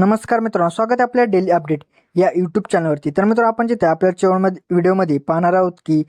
नमस्कार मित्रांनो स्वागत आहे आपल्या डेली अपडेट या यूट्यूब चॅनलवरती तर मित्रांनो आपण जिथे आपल्या चेवणमध्ये व्हिडिओमध्ये पाहणार आहोत की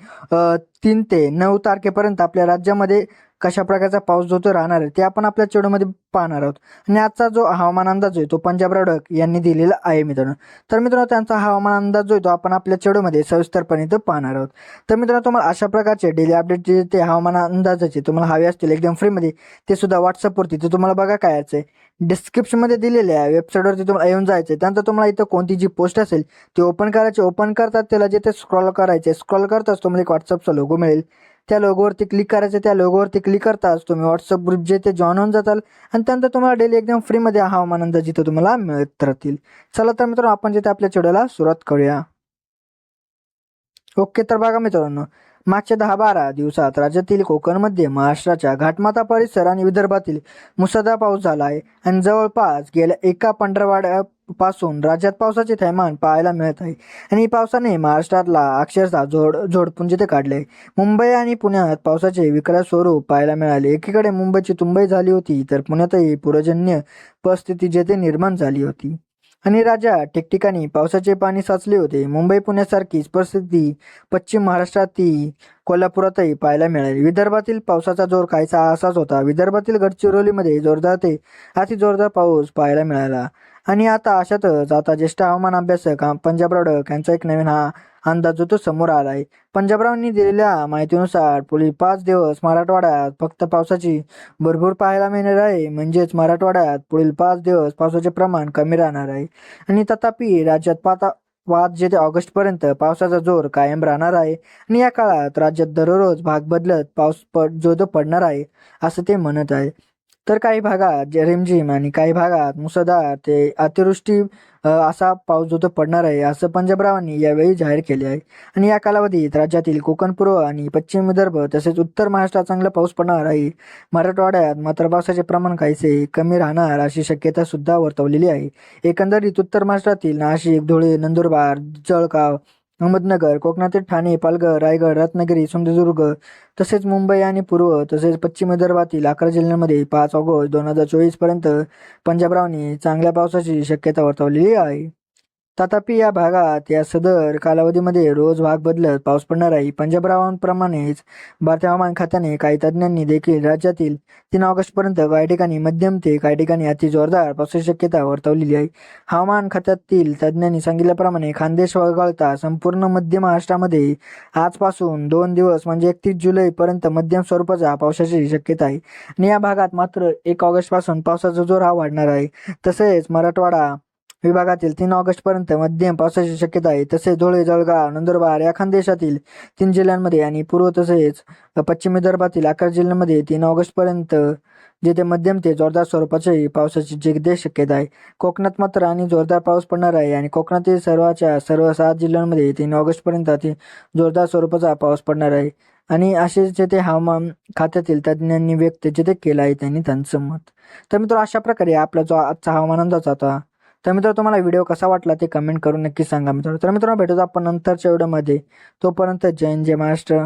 तीन ते नऊ तारखेपर्यंत आपल्या राज्यामध्ये कशा प्रकारचा पाऊस जो तो राहणार आहे ते आपण आपल्या चेडूमध्ये पाहणार आहोत. आणि आजचा जो हवामान अंदाज आहे तो पंजाब राडक यांनी दिलेला आहे मित्रांनो. तर मित्रांनो त्यांचा हवामान अंदाज जो आहे तो आपण आपल्या चेडूमध्ये सविस्तरपणे तो पाहणार आहोत. तर मित्रांनो तुम्हाला अशा प्रकारचे डेली अपडेट जे ते हवामान अंदाजाचे तुम्हाला हवे असतील एकदम फ्रीमध्ये ते सुद्धा व्हॉट्सअपवरती ते तुम्हाला बघा काय आहे. डिस्क्रिप्शनमध्ये दिलेल्या वेबसाईटवरती तुम्हाला येऊन जायचं आहे. त्यानंतर तुम्हाला इथं कोणती जी पोस्ट असेल ती ओपन करायची ओपन करतात त्याला जे ते स्क्रॉल करायचे स्क्रॉल करताच तुम्हाला एक व्हॉट्सअपचा लोगो मिळेल. त्या लोगोवरती क्लिक करायचं त्या लोगोवरती क्लिक करताच तुम्ही व्हॉट्सअप ग्रुप जे ते जॉईन होऊन जाताल. आणि त्यानंतर तुम्हाला डेली एकदम फ्रीमध्ये हवामान अंदाज जिथं तुम्हाला मिळत राहतील. चला तर मित्रांनो आपण जिथे आपल्या चेडूला सुरुवात करूया. ओके तर बघा मित्रांनो मागच्या दहा बारा दिवसात राज्यातील कोकणमध्ये महाराष्ट्राच्या घाटमाता परिसर आणि विदर्भातील मुसळधार पाऊस झाला आहे. आणि जवळपास गेल्या एका पासून राज्यात पावसाचे थैमान पाहायला मिळत आहे. आणि पावसाने महाराष्ट्रातला अक्षरशः जोड झोडपून ते काढले आहे. मुंबई आणि पुण्यात पावसाचे विकराळ स्वरूप पाहायला मिळाले. एकीकडे मुंबईची तुंबई झाली होती तर पुण्यातही पुरजन्य परिस्थिती जेथे निर्माण झाली होती. आणि राज्यात ठिकठिकाणी पावसाचे पाणी साचले होते. मुंबई पुण्यासारखीच परिस्थिती पश्चिम महाराष्ट्रातील कोल्हापुरातही पाहायला मिळाली. विदर्भातील पावसाचा जोर काहीसा असाच होता. विदर्भातील गडचिरोलीमध्ये जोरदार ते अति जोरदार पाऊस पाहायला मिळाला. आणि आता अशातच आता ज्येष्ठ हवामान अभ्यासक पंजाब रडक यांचा एक नवीन हा अंदाज जो तो समोर आला आहे पंजाबरावांनी दिलेल्या माहितीनुसार पुढील पाच दिवस मराठवाड्यात फक्त पावसाची भरपूर पाहायला मिळणार आहे. म्हणजेच मराठवाड्यात पुढील पाच दिवस पावसाचे प्रमाण कमी राहणार आहे. आणि तथापि राज्यात पाता पाच जे ते ऑगस्टपर्यंत पावसाचा जोर कायम राहणार आहे आणि या काळात राज्यात दररोज भाग बदलत पाऊस पड जो तो पडणार आहे असं ते म्हणत आहे. तर काही भागात रिमझिम आणि काही भागात मुसळधार ते अतिवृष्टी असा पाऊस जो तो पडणार आहे असं पंजाबरावांनी यावेळी जाहीर केले आहे. आणि या कालावधीत राज्यातील कोकण पूर्व आणि पश्चिम विदर्भ तसेच उत्तर महाराष्ट्रात चांगला पाऊस पडणार आहे. मराठवाड्यात मात्र पावसाचे प्रमाण काहीसे कमी राहणार अशी शक्यता सुद्धा वर्तवलेली आहे. एकंदरीत उत्तर महाराष्ट्रातील नाशिक धुळे नंदुरबार जळगाव अहमदनगर कोकणातील ठाणे पालघर रायगड रत्नागिरी सिंधुदुर्ग तसेच मुंबई आणि पूर्व तसेच पश्चिम विदर्भातील अकरा जिल्ह्यांमध्ये पाच ऑगस्ट दोन हजार चोवीसपर्यंत पंजाबरावने चांगल्या पावसाची शक्यता वर्तवलेली आहे. तथापि या भागात या सदर कालावधीमध्ये रोज भाग बदलत पाऊस पडणार आहे. पंजाबरावांप्रमाणेच भारतीय हवामान खात्याने काही तज्ज्ञांनी देखील राज्यातील तीन ऑगस्टपर्यंत काही ठिकाणी मध्यम ते काही ठिकाणी अति जोरदार पावसाची शक्यता वर्तवलेली आहे. हवामान खात्यातील तज्ज्ञांनी सांगितल्याप्रमाणे खानदेश वगळता संपूर्ण मध्य महाराष्ट्रामध्ये आजपासून दोन दिवस म्हणजे एकतीस जुलैपर्यंत मध्यम स्वरूपाचा पावसाची शक्यता आहे. आणि या भागात मात्र एक ऑगस्टपासून पावसाचा जोर हा वाढणार आहे. तसेच मराठवाडा विभागातील तीन ऑगस्टपर्यंत मध्यम पावसाची शक्यता आहे. तसेच धुळे जळगाव नंदुरबार या खानदेशातील तीन जिल्ह्यांमध्ये आणि पूर्व तसेच पश्चिम विदर्भातील अकरा जिल्ह्यांमध्ये तीन ऑगस्टपर्यंत जेथे मध्यम ते जोरदार स्वरूपाचे पावसाची जिगदे शक्यता आहे. कोकणात मात्र आणि जोरदार पाऊस पडणार आहे आणि कोकणातील सर्वाच्या सर्व सात जिल्ह्यांमध्ये तीन ऑगस्टपर्यंत अति जोरदार स्वरूपाचा पाऊस पडणार आहे. आणि असे जेथे हवामान खात्यातील तज्ज्ञांनी व्यक्त जेथे केलं आहे त्यांनी त्यांचं मत. तर मित्र अशा प्रकारे आपला जो आजचा हवामान अंदाज होता तर मित्र तुम्हाला व्हिडिओ कसा वाटला ते कमेंट करून नक्की सांगा मित्र तर मित्रांनो भेटूच आपण नंतरच्या व्हिडिओमध्ये. तोपर्यंत जय जय महाराष्ट्र.